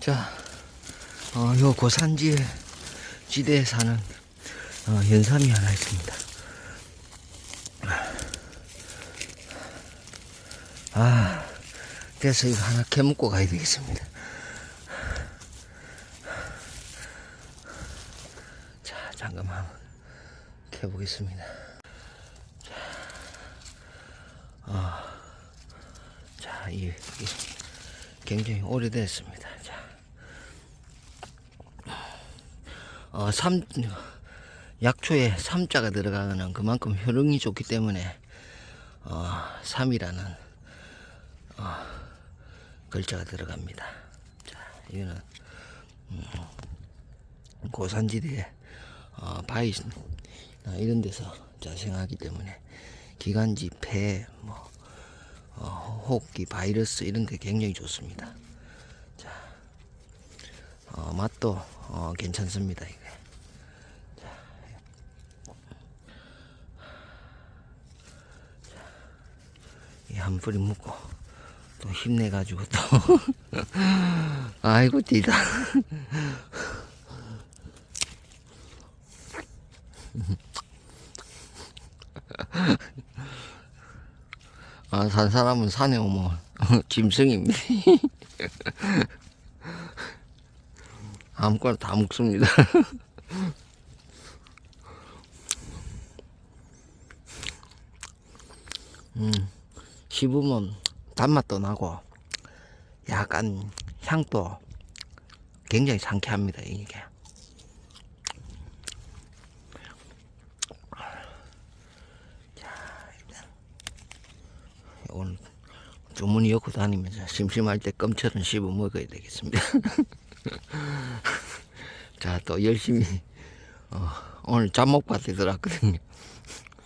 자, 어, 요 고산지 지대에 사는 어, 연삼이 하나 있습니다. 아, 그래서 이거 하나 캐묻고 가야 되겠습니다. 자, 잠깐만 한번 캐보겠습니다. 자, 어, 자, 이, 이 굉장히 오래됐습니다. 자, 어, 삼, 약초에 삼자가 들어가는 그만큼 효능이 좋기 때문에 어, 삼이라는 어, 글자가 들어갑니다. 자, 이거는 음, 고산지대에 어, 바위 나 이런 데서 자생하기 때문에 기관지, 폐, 뭐 어, 호흡기, 바이러스 이런 게 굉장히 좋습니다. 자, 어, 맛도 어, 괜찮습니다. 이게. 이 한 뿌리 묶고 또 힘내가지고 또 아이고 뛰다 아, 산 사람은 산에 오면 짐승입니다. 아무거나 다 먹습니다. 씹으면 단맛도 나고 약간 향도 굉장히 상쾌합니다. 이게. 오늘 주머니 엮고 다니면서 심심할 때 껌처럼 씹어 먹어야 되겠습니다. 자, 또 열심히 어, 오늘 잡목밭에 들어왔거든요.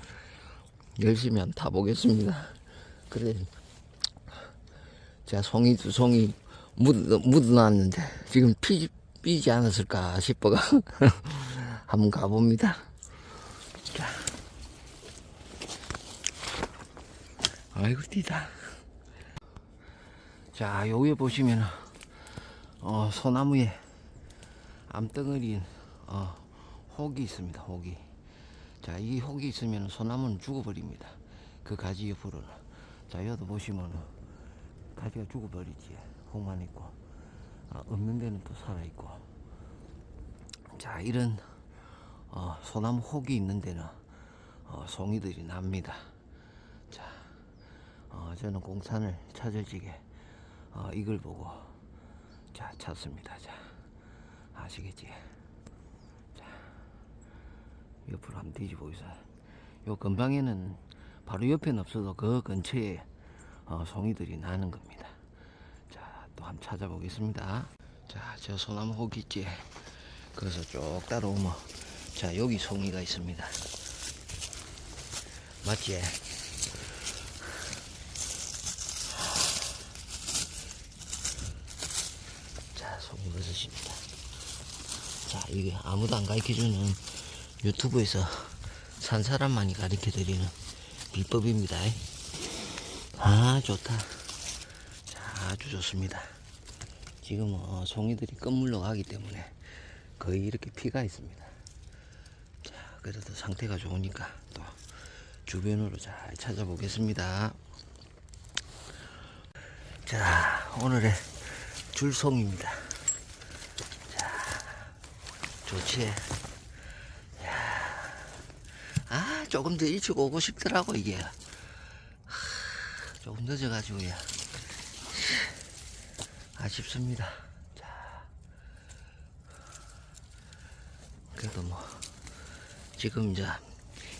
열심히 한번 타보겠습니다. 그래, 제가 송이 두 송이 묻, 묻어놨는데 지금 피, 삐지 않았을까 싶어가 한번 가봅니다. 자. 아이고 뛰다. 자, 요 위에 보시면 어, 소나무에 암덩어리인 어, 혹이 있습니다. 혹이. 자, 이 혹이 있으면 소나무는 죽어버립니다. 그 가지 옆으로는. 자, 여기도 보시면 가지가 죽어버리지. 혹만 있고 어, 없는 데는 또 살아 있고. 자, 이런 어, 소나무 혹이 있는 데는 어, 송이들이 납니다. 자, 어, 저는 공산을 찾을 적에 어, 이걸 보고 자 찾습니다. 자 아시겠지? 자 옆으로 한번 뒤집어 보세요. 요 근방에는 바로 옆에는 없어도 그 근처에 어, 송이들이 나는 겁니다. 자 또 한번 찾아보겠습니다. 자 저 소나무 혹 있지? 그래서 쭉 따라오면 자 여기 송이가 있습니다. 맞지? 자, 송이버섯입니다. 자, 이게 아무도 안 가르쳐주는 유튜브에서 산 사람만이 가르쳐드리는 비법입니다. 아, 좋다. 자, 아주 좋습니다. 지금 어, 송이들이 끝물러 가기 때문에 거의 이렇게 피가 있습니다. 자, 그래도 상태가 좋으니까 또 주변으로 잘 찾아보겠습니다. 자, 오늘의 줄송입니다. 자, 아, 조금 더 일찍 오고 싶더라고, 이게. 하, 조금 늦어가지고, 야. 아쉽습니다. 자, 그래도 뭐, 지금 이제,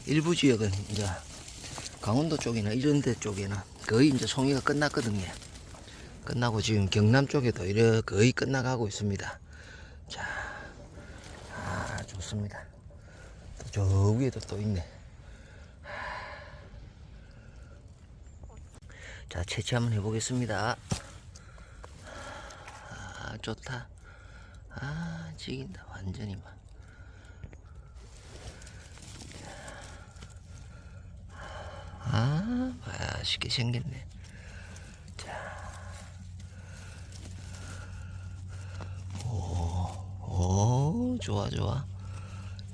일부 지역은 이제, 강원도 쪽이나 이런 데 쪽에는 거의 이제 송이가 끝났거든요. 끝나고 지금 경남 쪽에도 이렇게 거의 끝나가고 있습니다. 자, 아, 좋습니다. 또저 위에도 또 있네. 자, 채취 한번 해보겠습니다. 아, 좋다. 아, 지긴다. 완전히 막. 아, 맛있게 생겼네. 좋아 좋아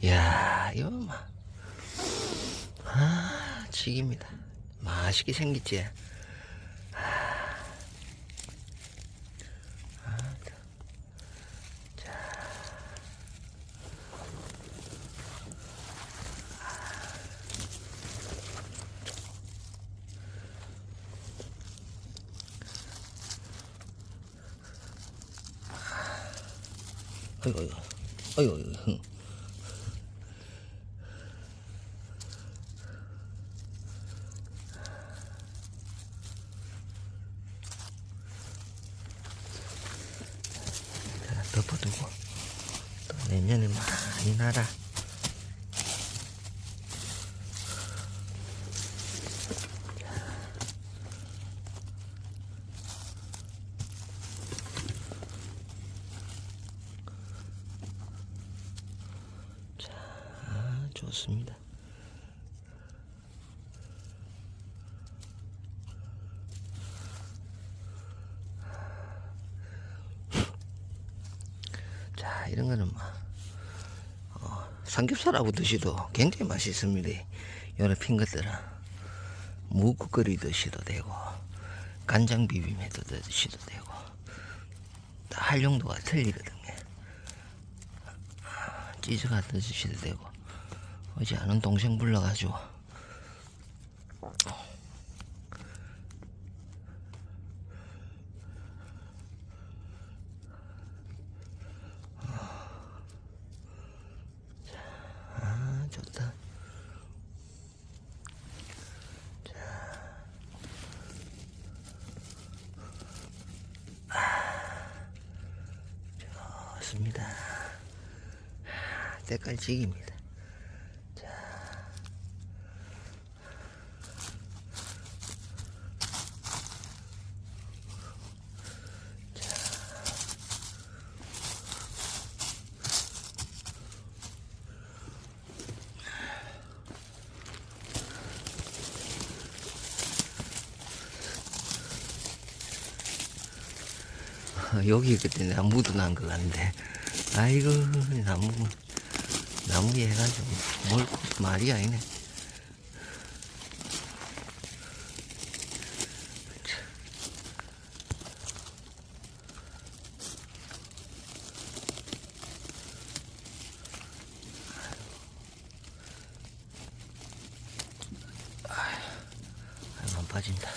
야 이거 막 아, 지깁니다. 맛있게 생겼지? 아이고, 아이고, 아이고, 아이고. 흥. 자, 덮어두고 또 내년에 많이 나라. 아, 좋습니다. 자, 이런 거는 뭐, 어, 삼겹살하고 드셔도 굉장히 맛있습니다. 여러 핀 것들은 무국거리 드셔도 되고, 간장 비빔해도 드셔도 되고, 다 활용도가 틀리거든요. 찌즈가 드셔도 되고, 어제 아는 동생 불러가지고, 아, 좋다. 자. 좋습니다. 아, 색깔 지깁니다. 아, 여기 그때 나무도 난 것 같은데. 아이고 나무 나무에 해가지고 뭘 말이 아니네 아이고 안 빠진다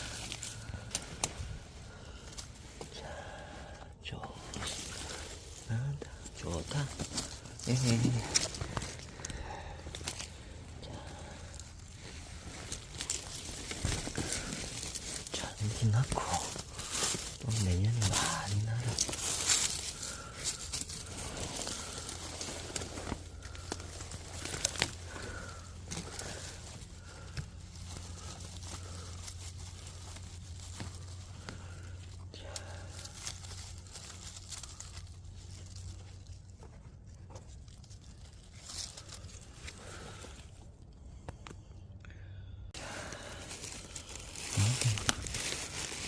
좋다. 좋다. 예. 자, 잔디 낳고 또 내년에 많이 나라.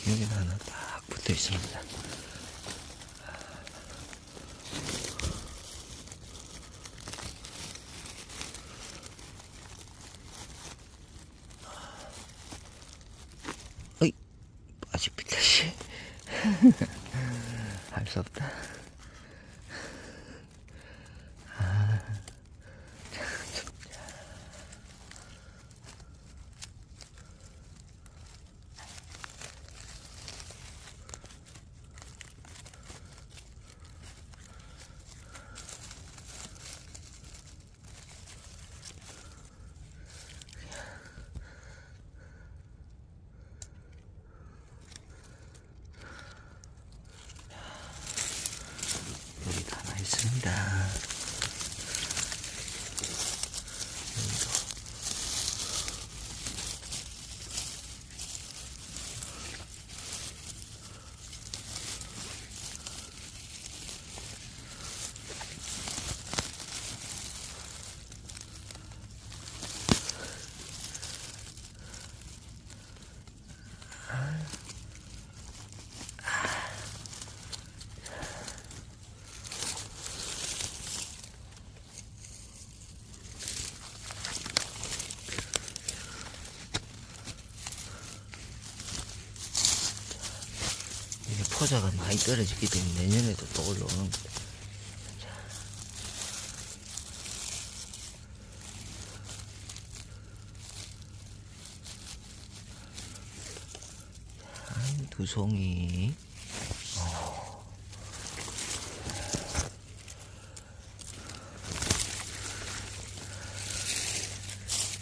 여기 하나 딱 붙어 있습니다. 빠집니다, 씨. 할수 없다. 포자가 많이 떨어지기 때문에 내년에도 또 올라오는. 자, 두 송이.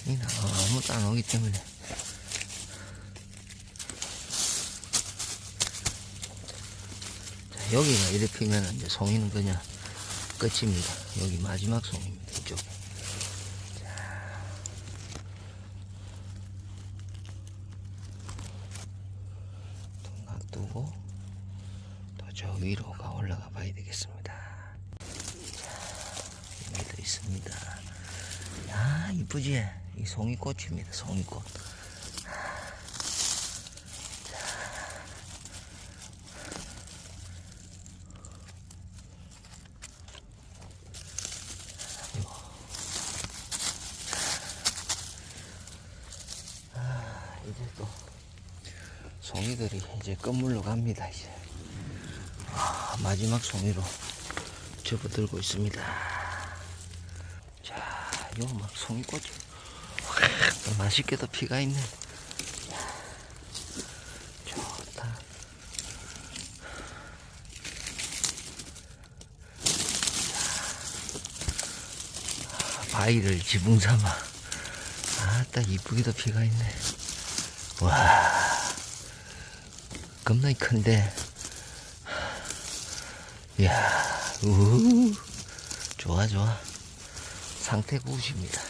이 아무도 안 오기 때문에 여기가 이렇게 피면 이제 송이는 그냥 끝입니다. 여기 마지막 송입니다. 이쪽. 또 놔두고 또 저 위로가 올라가 봐야 되겠습니다. 자, 여기도 있습니다. 야, 이쁘지? 이 송이꽃입니다. 송이꽃. 아, 이제 또 송이들이 이제 끝물로 갑니다. 이제 아, 마지막 송이로 접어들고 있습니다. 자, 요막 송이꽃이 맛있게도 피가 있네. 좋다. 아, 바위를 지붕 삼아. 아따 이쁘게도 피가 있네. 와, 겁나게 큰데. 이야, 우, 좋아 좋아. 상태 굿입니다.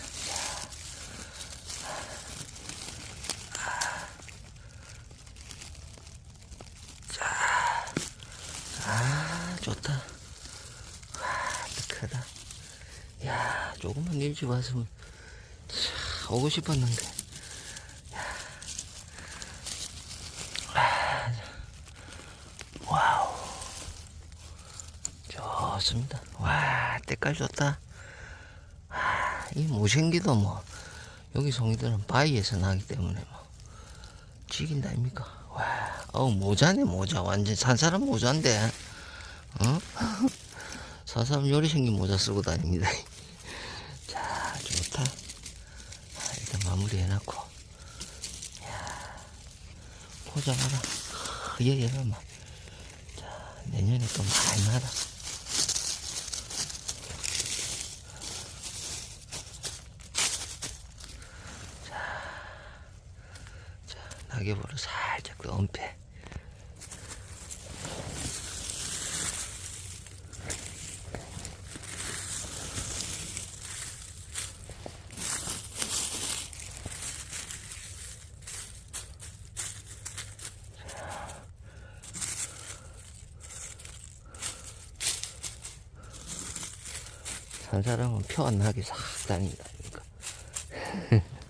아, 좋다. 와, 크다. 야, 조금만 일찍 왔으면 참 오고 싶었는데. 야. 아, 와우. 좋습니다. 와, 때깔 좋다. 아, 이 모생기도 뭐, 여기 송이들은 바위에서 나기 때문에 뭐, 죽인다 아닙니까? 와, 어우, 모자네, 모자. 완전 산 사람 모자인데. 어? 산 사람 요리 생긴 모자 쓰고 다닙니다. 자, 좋다. 아, 일단 마무리 해놓고. 야, 포자 봐라. 얘얘가 막. 자, 내년에 또 많이 나다. 자, 낙엽으로 살짝 더 엄폐. 산 사람은 표 안 나게 싹 다닌다. 그러니까.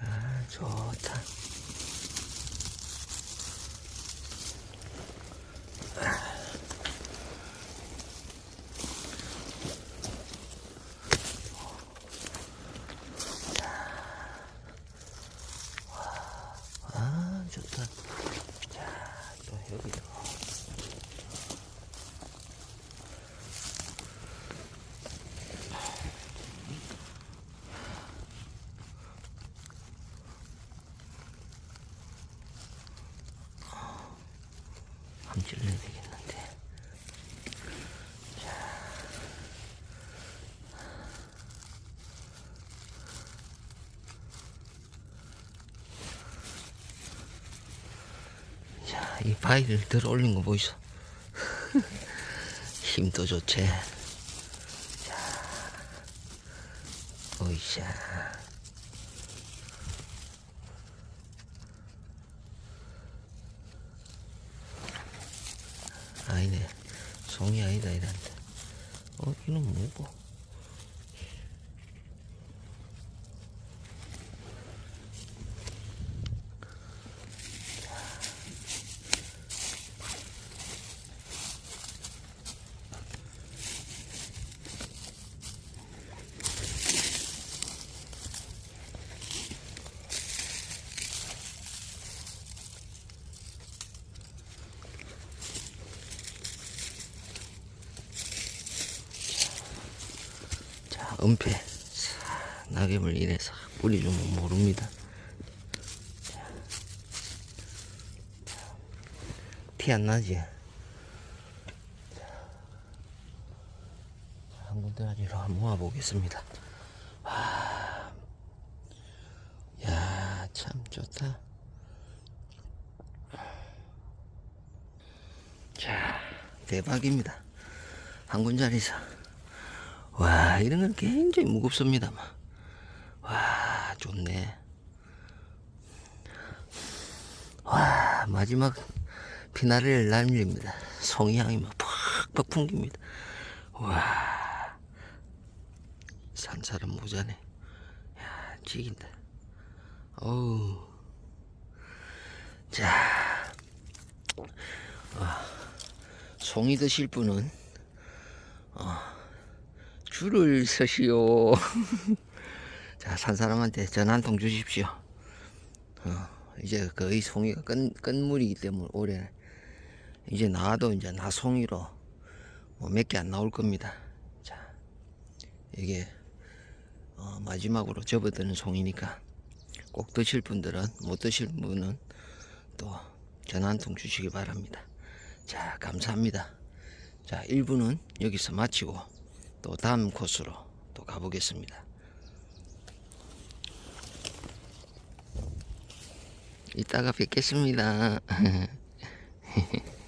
아, 좋다. 아, 좋다. 자, 또 여기도. 한번 찔러야 되겠는데. 자, 이 바위를 들어 올린 거 보이소? 힘도 좋지. 자, 오이샤. 아니네. 송이 아니다, 이란데. 어, 이는 뭐고? 은폐 싹 낙엽을 이래서 뿌리주면 모릅니다. 티 안 나지? 한 군데가지로 한번 모아 보겠습니다. 와, 야, 참 좋다. 자, 대박입니다. 한 군자리에서. 와, 이런 건 굉장히 무겁습니다만. 와, 좋네. 와, 마지막 피나리를 날립니다. 송이향이 막 팍팍 풍깁니다. 와, 산사람 모자네. 야, 지긴다. 어우. 자, 송이 드실 분은 어, 줄을 서시오. 자, 산 사람한테 전화 한 통 주십시오. 어, 이제 거의 송이가 끝, 끝물이기 때문에 올해 이제 나와도 이제 나송이로 뭐 몇 개 안 나올 겁니다. 자, 이게 어, 마지막으로 접어드는 송이니까 꼭 드실 분들은 못 드실 분은 또 전화 한 통 주시기 바랍니다. 자, 감사합니다. 자, 1부는 여기서 마치고 또 다음 코스로 또 가보겠습니다. 이따가 뵙겠습니다.